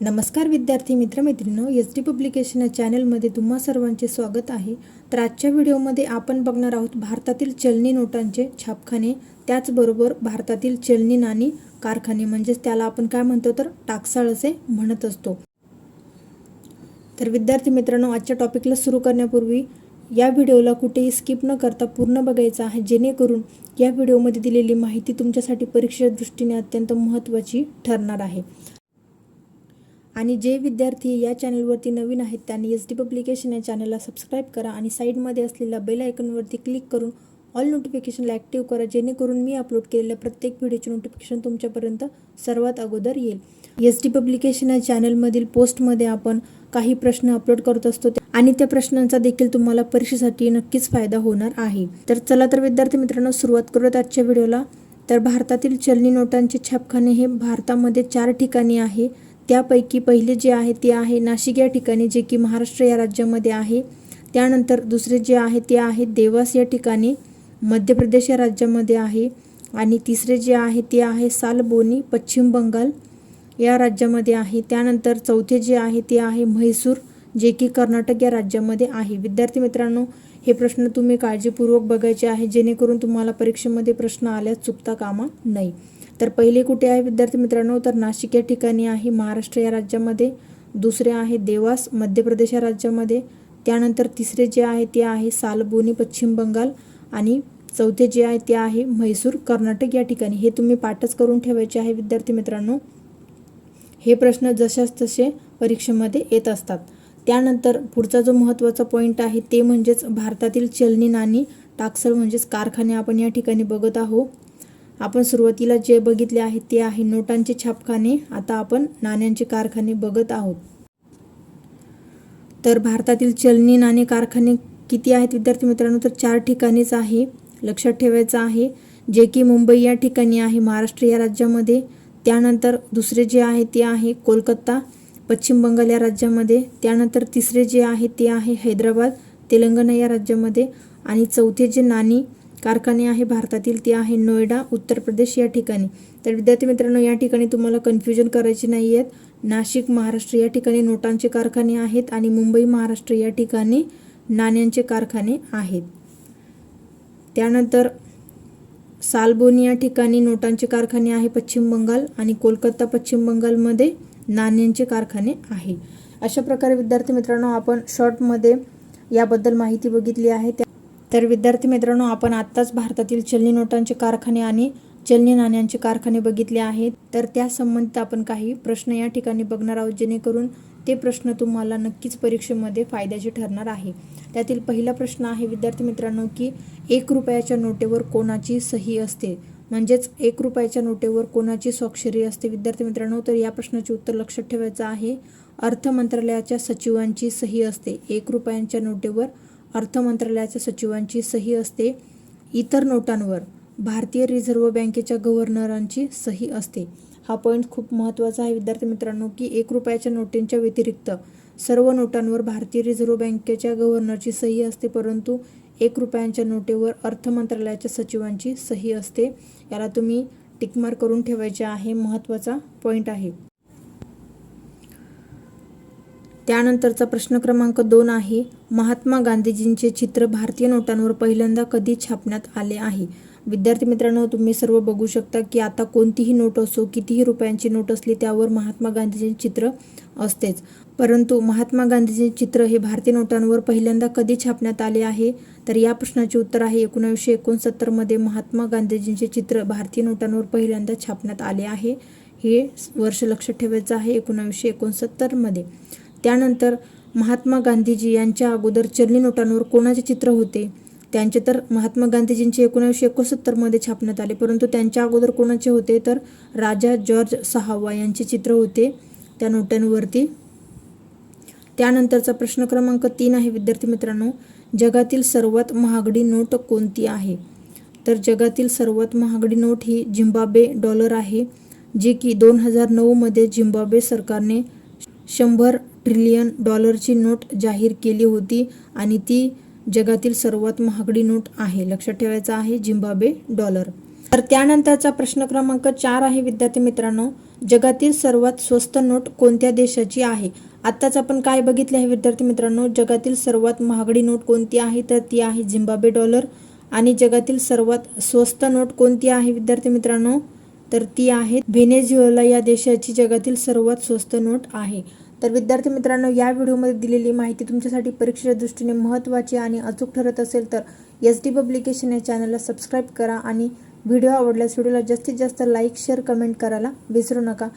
नमस्कार विद्यार्थी मित्रमैत्रिणींनो S D publication या चॅनलमध्ये तुम्हा सर्वांचे स्वागत आहे. तर आजच्या व्हिडिओमध्ये आपण बघणार आहोत भारतातील चलनी नोटांचे छापखाने. त्याचबरोबर भारतातील चलनी नाणी कारखाने. म्हणजेच त्याला आपण काय म्हणतो तर टाकसाळ असे म्हणत असतो. तर विद्यार्थी मित्रांनो आजच्या टॉपिकला सुरू करण्यापूर्वी या व्हिडिओला कुठेही स्किप न करता पूर्ण बघायचं आहे. जेणेकरून या व्हिडिओमध्ये दिलेली माहिती तुमच्यासाठी परीक्षेच्या दृष्टीने अत्यंत महत्त्वाची ठरणार आहे. आणि जे विद्यार्थी या चॅनलवरती नवीन आहेत त्यांनी एस डी पब्लिकेशन या चॅनलला सबस्क्राईब करा आणि साईडमध्ये असलेल्या बेल आयकॉनवरती क्लिक करून ऑल नोटिफिकेशनला ॲक्टिव्ह करा जेणेकरून मी अपलोड केलेल्या प्रत्येक व्हिडिओचे नोटिफिकेशन तुमच्यापर्यंत सर्वात अगोदर येईल. एस डी पब्लिकेशन या चॅनलमधील पोस्टमध्ये आपण काही प्रश्न अपलोड करत असतो आणि त्या प्रश्नांचा देखील तुम्हाला परीक्षेसाठी नक्कीच फायदा होणार आहे. तर चला तर विद्यार्थी मित्रांनो सुरुवात करूयात आजच्या व्हिडिओला तर भारतातील चलनी नोटांचे छापखाने हे भारतामध्ये चार ठिकाणी आहे. त्यापैकी पहिले जे आहे ते आहे नाशिक या ठिकाणी जे की महाराष्ट्र या राज्यामध्ये आहे. त्यानंतर दुसरे जे आहे ते आहे देवास या ठिकाणी मध्य प्रदेश या राज्यामध्ये आहे. आणि तिसरे जे आहे ते आहे सालबोनी पश्चिम बंगाल या राज्यामध्ये आहे. त्यानंतर चौथे जे आहे ते आहे म्हैसूर जे की कर्नाटक या राज्यामध्ये आहे. विद्यार्थी मित्रांनो हे प्रश्न तुम्ही काळजीपूर्वक बघायचे आहे जेणेकरून तुम्हाला परीक्षेमध्ये प्रश्न आल्यास चुकता कामा नाही तर पहिले कुठे आहे विद्यार्थी मित्रांनो? तर नाशिक या ठिकाणी आहे महाराष्ट्र या राज्यामध्ये. दुसरे आहे देवास मध्य प्रदेश या राज्यामध्ये. त्यानंतर तिसरे जे आहे ते आहे सालबोनी पश्चिम बंगाल. आणि चौथे जे आहे ते आहे म्हैसूर कर्नाटक या ठिकाणी. हे तुम्ही पाठच करून ठेवायचे आहे विद्यार्थी मित्रांनो. हे प्रश्न जशाच तसे परीक्षेमध्ये येत असतात. त्यानंतर पुढचा जो महत्त्वाचा पॉईंट आहे ते म्हणजेच भारतातील चलनी नाणी टाकसल म्हणजेच कारखाने आपण या ठिकाणी बघत आहोत. आपण सुरुवातीला जे बघितले आहे ते आहे नोटांचे छापखाने. आता आपण नाण्यांचे कारखाने बघत आहोत. तर भारतातील चलनी नाणे कारखाने किती आहेत? विद्यार्थी मित्रांनो तर चार ठिकाणीच आहे. लक्षात ठेवायचं आहे जे की मुंबई या ठिकाणी आहे महाराष्ट्र या राज्यामध्ये. त्यानंतर दुसरे जे आहे ते आहे कोलकाता पश्चिम बंगाल या राज्यामध्ये. त्यानंतर तिसरे जे आहे ते आहे हैदराबाद तेलंगणा या राज्यामध्ये. आणि चौथे जे नाणी कारखाने आहे भारतातील ते आहे नोएडा उत्तर प्रदेश या ठिकाणी. तर विद्यार्थी मित्रांनो या ठिकाणी तुम्हाला कन्फ्युजन करायचे नाही आहेत नाशिक महाराष्ट्र या ठिकाणी नोटांचे कारखाने आहेत आणि मुंबई महाराष्ट्र या ठिकाणी नाण्यांचे कारखाने आहेत. त्यानंतर सालबोनी या ठिकाणी नोटांचे कारखाने आहे पश्चिम बंगाल आणि कोलकाता पश्चिम बंगालमध्ये नाण्यांचे कारखाने आहे. अशा प्रकारे विद्यार्थी मित्रांनो आपण शॉर्टमध्ये याबद्दल माहिती बघितली आहे. त्या तर विद्यार्थी मित्रांनो आपण आत्ताच भारतातील चलनी नोटांचे कारखाने आणि चलनी नाण्यांचे कारखाने बघितले आहेत. तर त्या संबंधित आपण काही प्रश्न या ठिकाणी बघणार आहोत जेणेकरून ते प्रश्न तुम्हाला नक्कीच परीक्षेमध्ये फायद्याचे ठरणार आहे. त्यातील पहिला प्रश्न आहे विद्यार्थी मित्रांनो की एक रुपयाच्या नोटेवर कोणाची सही असते? म्हणजेच एक रुपयाच्या नोटेवर कोणाची स्वाक्षरी असते? विद्यार्थी मित्रांनो तर या प्रश्नाचे उत्तर लक्षात ठेवायचं आहे. अर्थ मंत्रालयाच्या सचिवांची सही असते. एक रुपयांच्या नोटेवर अर्थ मंत्रालयाच्या सचिवांची सही असते. इतर नोटांवर भारतीय रिझर्व्ह बँकेच्या गव्हर्नरांची सही असते. हा पॉईंट खूप महत्त्वाचा आहे विद्यार्थी मित्रांनो की एक रुपयाच्या नोटींच्या व्यतिरिक्त सर्व नोटांवर भारतीय रिझर्व्ह बँकेच्या गव्हर्नरची सही असते परंतु एक रुपयांच्या नोटेवर अर्थ मंत्रालयाच्या सचिवांची सही असते. याला तुम्ही टिकमार करून ठेवायचे आहे. महत्त्वाचा पॉईंट आहे. त्यानंतरचा प्रश्न क्रमांक दोन आहे महात्मा गांधीजींचे चित्र भारतीय नोटांवर पहिल्यांदा कधी छापण्यात आले आहे? विद्यार्थी मित्रांनो तुम्ही सर्व बघू शकता की आता कोणतीही नोट असो कितीही रुपयांची नोट असली त्यावर महात्मा गांधीजींचे चित्र असतेच. परंतु महात्मा गांधीजींचे चित्र हे भारतीय नोटांवर पहिल्यांदा कधी छापण्यात आले आहे? तर या प्रश्नाचे उत्तर आहे एकोणीसशे एकोणसत्तरमध्ये महात्मा गांधीजींचे चित्र भारतीय नोटांवर पहिल्यांदा छापण्यात आले आहे. हे वर्ष लक्षात ठेवायचं आहे एकोणावीसशे एकोणसत्तरमध्ये. त्यानंतर महात्मा गांधीजी यांच्या अगोदर चलनी नोटांवर कोणाचे चित्र होते? त्यांचे तर महात्मा गांधीजींचे एकोणीसशे एकोणसत्तरमध्ये छापण्यात आले. परंतु त्यांच्या अगोदर कोणाचे होते? तर राजा जॉर्ज सहावा यांचे चित्र होते त्या नोटांवरती. त्यानंतरचा प्रश्न क्रमांक तीन आहे विद्यार्थी मित्रांनो. जगातील सर्वात महागडी नोट कोणती आहे? तर जगातील सर्वात महागडी नोट ही झिम्बाब्वे डॉलर आहे जी की दोन हजार नऊमध्ये झिम्बाब्वे सरकारने शंभर ट्रिलियन डॉलरची नोट जाहीर केली होती आणि ती जगातील सर्वात महागडी नोट आहे. लक्षात ठेवायचं आहे झिम्बाब्वे डॉलर. तर त्यानंतरचा प्रश्न क्रमांक चार आहे विद्यार्थी मित्रांनो. जगातील सर्वात स्वस्त नोट कोणत्या देशाची आहे? आत्ताच आपण काय बघितले आहे विद्यार्थी मित्रांनो? जगातील सर्वात महागडी नोट कोणती आहे? तर ती आहे झिम्बाब्वे डॉलर. आणि जगातील सर्वात स्वस्त नोट कोणती आहे विद्यार्थी मित्रांनो? तर ती आहे व्हेनेझुएला. या देशाची जगातील सर्वात स्वस्त नोट आहे. तर विद्यार्थी मित्रांनो या व्हिडिओमध्ये दिलेली माहिती तुमच्यासाठी परीक्षेच्या दृष्टीने महत्त्वाची आणि अचूक ठरत असेल तर एस डी पब्लिकेशन या चॅनलला सबस्क्राईब करा आणि व्हिडिओ आवडल्यास व्हिडिओला जास्तीत जास्त लाईक शेअर कमेंट करायला विसरू नका.